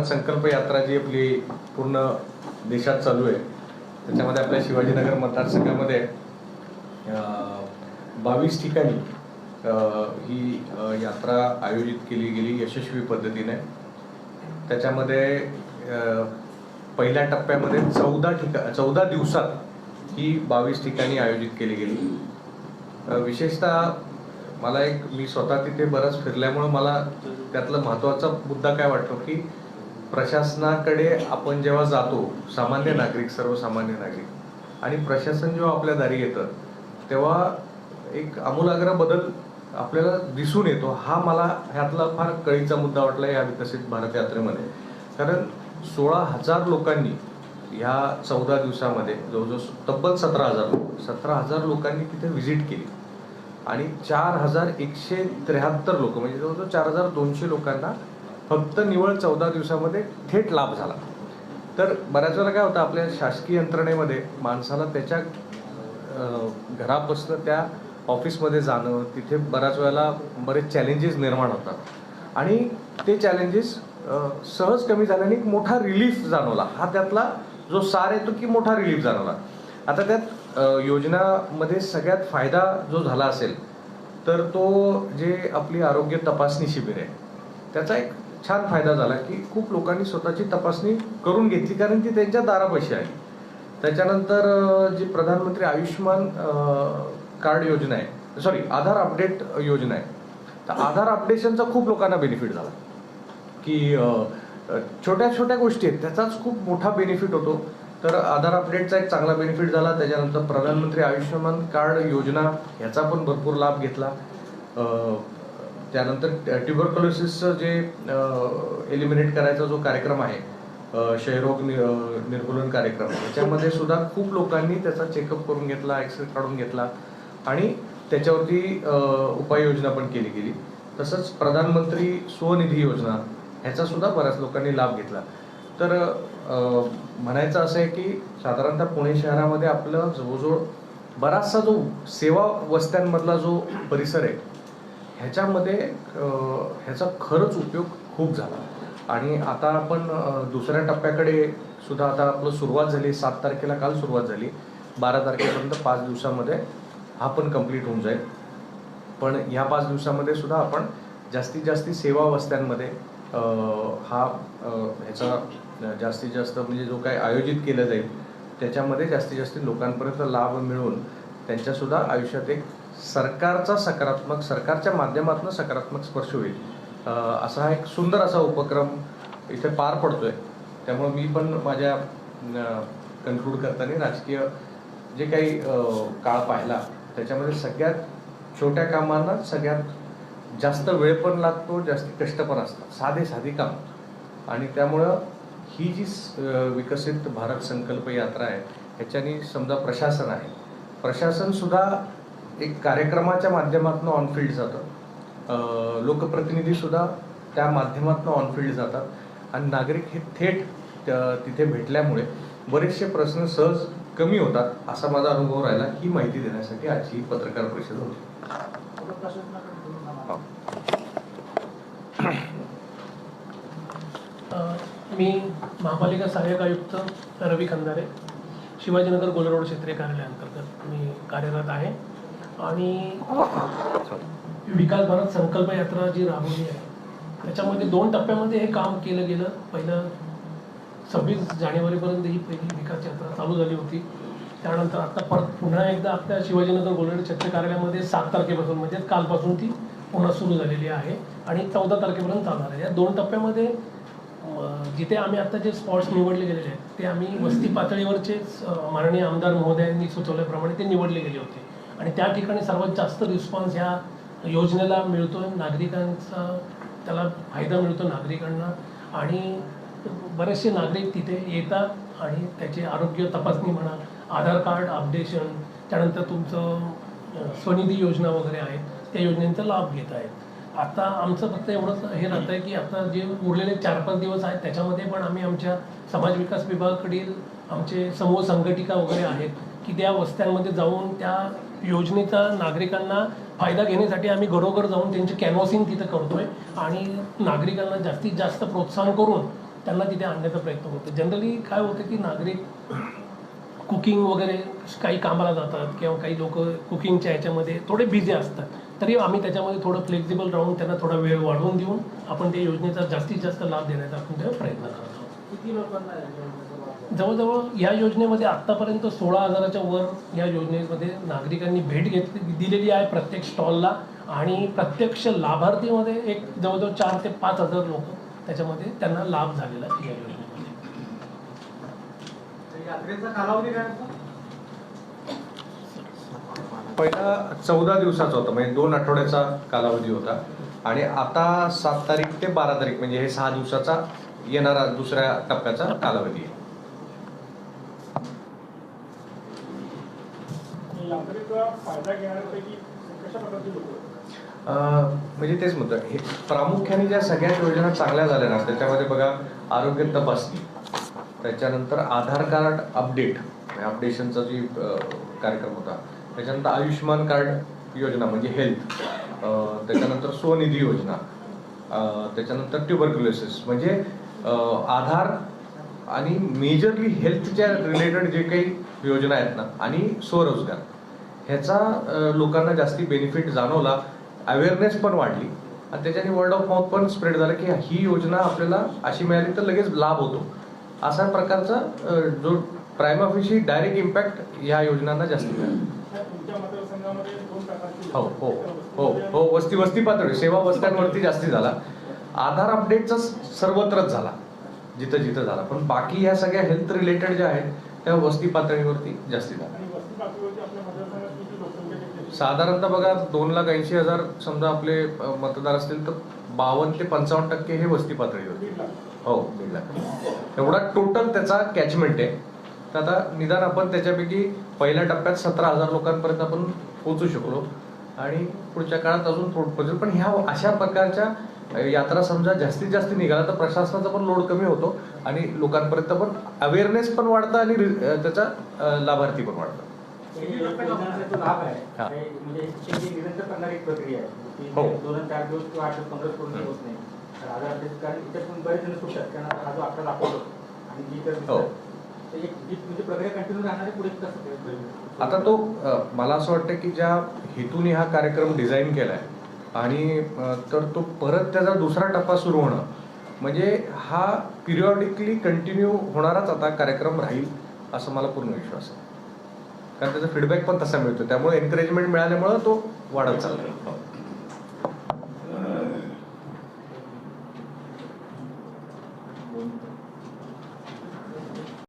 संकल्प यात्रा जी आपली पूर्ण देशात चालू आहे त्याच्यामध्ये आपल्या शिवाजीनगर मतदारसंघामध्ये बावीस ठिकाणी ही यात्रा आयोजित केली गेली यशस्वी पद्धतीने. त्याच्यामध्ये पहिल्या टप्प्यामध्ये चौदा ठिका चौदा दिवसात ही बावीस ठिकाणी आयोजित केली गेली. विशेषतः मला एक मी स्वतः तिथे बरंच फिरल्यामुळं मला त्यातला महत्त्वाचा मुद्दा काय वाटतो की प्रशासनाकडे आपण जेव्हा जातो सामान्य नागरिक सर्वसामान्य नागरिक आणि प्रशासन जेव्हा आपल्या दारी येतं तेव्हा एक आमूलाग्र बदल आपल्याला दिसून येतो. हा मला ह्यातला फार कळीचा मुद्दा वाटला या विकसित भारत यात्रेमध्ये. कारण सोळा हजार लोकांनी ह्या चौदा दिवसामध्ये जवळजवळ तब्बल सतरा हजार लोक सतरा हजार लोकांनी तिथे व्हिजिट केली. आणि चार हजार एकशे त्र्याहत्तर लोक म्हणजे जवळजवळ चार हजार दोनशे लोकांना फक्त निवळ चौदा दिवसामध्ये थेट लाभ झाला. तर बऱ्याच वेळेला काय होतं आपल्या शासकीय यंत्रणेमध्ये माणसाला त्याच्या अं, घरापासून त्या ऑफिसमध्ये जाणं तिथे बऱ्याच वेळेला बरेच चॅलेंजेस निर्माण होतात. आणि ते चॅलेंजेस सहज कमी झाल्याने एक मोठा रिलीफ जाणवला. हा त्यातला जो सार येतो की मोठा रिलीफ जाणवला. आता त्यात योजनामध्ये सगळ्यात फायदा जो झाला असेल तर तो जे आपली आरोग्य तपासणी शिबिर आहे त्याचा एक छान फायदा झाला की खूप लोकांनी स्वतःची तपासणी करून घेतली कारण ती त्यांच्या दारापाशी आहे. त्याच्यानंतर जी प्रधानमंत्री आयुष्यमान कार्ड योजना आहे सॉरी आधार अपडेट योजना आहे. तर आधार अपडेशनचा खूप लोकांना बेनिफिट झाला. की छोट्या छोट्या गोष्टी आहेत त्याचाच खूप मोठा बेनिफिट होतो. तर आधार अपडेटचा एक चांगला बेनिफिट झाला. त्याच्यानंतर प्रधानमंत्री आयुष्यमान कार्ड योजना ह्याचा पण भरपूर लाभ घेतला. त्यानंतर ट्युबरक्लोसिसचं जे एलिमिनेट करायचा जो कार्यक्रम आहे क्षयरोग नि- निर्मूलन कार्यक्रम त्याच्यामध्ये सुद्धा खूप लोकांनी त्याचा चेकअप करून घेतला एक्सरे काढून घेतला आणि त्याच्यावरती उपाययोजना पण केली गेली. तसंच प्रधानमंत्री स्वनिधी योजना ह्याचा सुद्धा बऱ्याच लोकांनी लाभ घेतला. तर म्हणायचं असं आहे की साधारणतः पुणे शहरामध्ये आपलं जवळजवळ बराचसा जो सेवा वस्त्यांमधला जो परिसर आहे ह्याच्यामध्ये ह्याचा खरंच उपयोग खूप झाला. आणि आता आपण दुसऱ्या टप्प्याकडे सुद्धा आता आपलं सुरुवात झाली. सात तारखेला काल सुरुवात झाली. बारा तारखेपर्यंत पाच दिवसामध्ये हा पण कंप्लीट होऊन जाईल. पण ह्या पाच दिवसामध्ये सुद्धा आपण जास्तीत जास्त सेवा वस्त्यांमध्ये हा ह्याचा जास्तीत जास्त म्हणजे जो काय आयोजित केलं जाईल त्याच्यामध्ये जास्तीत जास्त लोकांपर्यंत लाभ मिळून त्यांच्यासुद्धा आयुष्यात एक सरकारचा सकारात्मक सरकारच्या माध्यमातून सकारात्मक स्पर्श होईल. असा हा एक सुंदर असा उपक्रम इथे पार पडतोय. त्यामुळे मी पण माझ्या कन्क्लूड करताना राजकीय जे काही काळ पाहिला त्याच्यामध्ये सगळ्यात छोट्या कामांना सगळ्यात जास्त वेळ पण लागतो जास्त कष्ट पण असतात. साधे साधी काम. आणि त्यामुळं ही जी स- विकसित भारत संकल्प यात्रा आहे ह्याच्यानी समजा प्रशासन आहे. प्रशासनसुद्धा एक कार्यक्रमाच्या माध्यमातून ऑनफिल्ड जातं अ, लोकप्रतिनिधी सुद्धा त्या माध्यमातून ऑनफिल्ड जातात. आणि नागरिक हे थेट तिथे भेटल्यामुळे बरेचसे प्रश्न सहज कमी होतात असा माझा अनुभव राहिला ही माहिती देण्यासाठी आजची ही पत्रकार परिषद होती. अ, मी महापालिका सहाय्यक आयुक्त रवी खंदारे शिवाजीनगर गोलरोड क्षेत्रीय कार्यालयाअंतर्गत मी कार्यरत आहे. आणि विकास भारत संकल्प यात्रा जी राबवली आहे त्याच्यामध्ये दोन टप्प्यामध्ये हे काम केलं गेलं. पहिलं सव्वीस जानेवारीपर्यंत ही पहिली विकास यात्रा चालू झाली होती. त्यानंतर आता परत पुन्हा एकदा आपल्या शिवाजीनगर गोलरोड क्षेत्रीय कार्यालयामध्ये सात तारखेपासून म्हणजे कालपासून ती पुन्हा सुरू झालेली आहे आणि चौदा तारखेपर्यंत चालणार आहे. या दोन टप्प्यामध्ये जिथे आम्ही आता जे स्पॉट्स निवडले गेलेले आहेत ते आम्ही वस्ती पातळीवरचेच माननीय आमदार महोदयांनी सुचवल्याप्रमाणे ते निवडले गेले होते. आणि त्या ठिकाणी सर्वात जास्त रिस्पॉन्स ह्या योजनेला मिळतो नागरिकांचा त्याला फायदा मिळतो नागरिकांना. आणि बरेचसे नागरिक तिथे येतात आणि त्याचे आरोग्य तपासणी म्हणा आधार कार्ड अपडेशन त्यानंतर तुमचं स्वनिधी योजना वगैरे आहेत त्या योजनेचा लाभ घेत आहेत. आता आमचं फक्त एवढंच हे राहतं आहे की आता जे उरलेले चार पाच दिवस आहेत त्याच्यामध्ये पण आम्ही आमच्या समाज विकास विभागाकडील आमचे समूह संघटिका वगैरे आहेत की त्या वस्त्यांमध्ये जाऊन त्या योजनेचा नागरिकांना फायदा घेण्यासाठी आम्ही घरोघर जाऊन त्यांची कॅनव्हासिंग तिथं करतोय आणि नागरिकांना जास्तीत जास्त प्रोत्साहन करून त्यांना तिथे आणण्याचा प्रयत्न करतो जनरली काय होतं की नागरिक कुकिंग वगैरे काही कामाला जातात किंवा काही लोक कुकिंगच्या ह्याच्यामध्ये थोडे बिझी असतात. तरी आम्ही त्याच्यामध्ये थोडं फ्लेक्झिबल राहून त्यांना थोडा वेळ वाढवून देऊन आपण त्या योजनेचा जास्तीत जास्त लाभ देण्याचा आपण तेव्हा प्रयत्न करतो किती लोकांना या योजनेचा लाभ आहे? जवळजवळ या योजनेमध्ये आत्तापर्यंत सोळा हजाराच्या वर या योजनेमध्ये नागरिकांनी भेट घेतली दिलेली आहे प्रत्येक स्टॉलला आणि प्रत्यक्ष लाभार्थीमध्ये एक जवळजवळ चार ते पाच हजार लोक त्याच्यामध्ये त्यांना लाभ झालेला आहे या योजनेमध्ये. तर यात्रेचा कालावधी काय पहिला चौदा दिवसाचा होता म्हणजे दोन आठवड्याचा कालावधी होता. आणि आता सात तारीख ते बारा तारीख म्हणजे हे सहा दिवसाचा येणारा दुसऱ्या टप्प्याचा कालावधी आहे. म्हणजे तेच म्हणतो हे प्रामुख्याने ज्या सगळ्या योजना चांगल्या झाल्या ना त्याच्यामध्ये बघा आरोग्य तपासणी त्याच्यानंतर आधार कार्ड अपडेट अपडेशनचा जी कार्यक्रम होता त्याच्यानंतर आयुष्यमान कार्ड योजना म्हणजे हेल्थ त्याच्यानंतर स्वनिधी योजना त्याच्यानंतर ट्युबरक्युलोसिस म्हणजे आधार आणि मेजरली हेल्थच्या रिलेटेड जे काही योजना आहेत ना आणि स्वरोजगार ह्याचा लोकांना जास्ती बेनिफिट जाणवला अवेअरनेस पण वाढली आणि त्याच्याने वर्ड ऑफ माउथ पण स्प्रेड झाला की ही योजना आपल्याला अशी मिळाली तर लगेच लाभ होतो. अशा प्रकारचा जो प्राईम ऑफिसची डायरेक्ट इम्पॅक्ट ह्या योजनांना जास्ती मिळाला तुमच्या मतदारसंघामध्ये दोन प्रकारचे हो हो हो हो वस्ती वस्ती पातळी सेवा वस्त्यांवरती जास्ती झाला. आधार अपडेटचा सर्वत्रच झाला जिथं जिथं झाला. पण बाकी ह्या सगळ्या हेल्थ रिलेटेड ज्या आहेत त्या वस्ती पातळीवरती जास्ती झाला? साधारणतः बघा दोन लाख ऐंशी हजार समजा आपले मतदार असतील तर बावन्न ते पंचावन्न टक्के हे वस्ती पातळीवर हो दीड लाख. एवढा टोटल त्याचा कॅचमेंट आहे. तर आता निदान आपण त्याच्यापैकी पहिल्या टप्प्यात सतरा हजार लोकांपर्यंत आपण पोहोचू शकलो. आणि पुढच्या काळात अजून पोहोचेल पण ह्या अशा प्रकारच्या यात्रा समजा जास्तीत जास्त निघाला तर प्रशासनाचा पण लोड कमी होतो आणि लोकांपर्यंत पण अवेअरनेस पण वाढतं आणि त्याचा लाभार्थी पण वाढतात. हे जे योजनेचा जो लाभ आहे हा. आता तो मला असं वाटतं की ज्या हेतूने हा कार्यक्रम डिझाईन केलाय आणि अ, तर तो परत त्याचा दुसरा टप्पा सुरू होणं म्हणजे हा पिरियॉडिकली कंटिन्यू होणाराच आता कार्यक्रम राहील असं मला पूर्ण विश्वास आहे. कारण त्याचा फीडबॅक पण तसा मिळतो त्यामुळे एनकरेजमेंट मिळाल्यामुळं तो वाढत चालला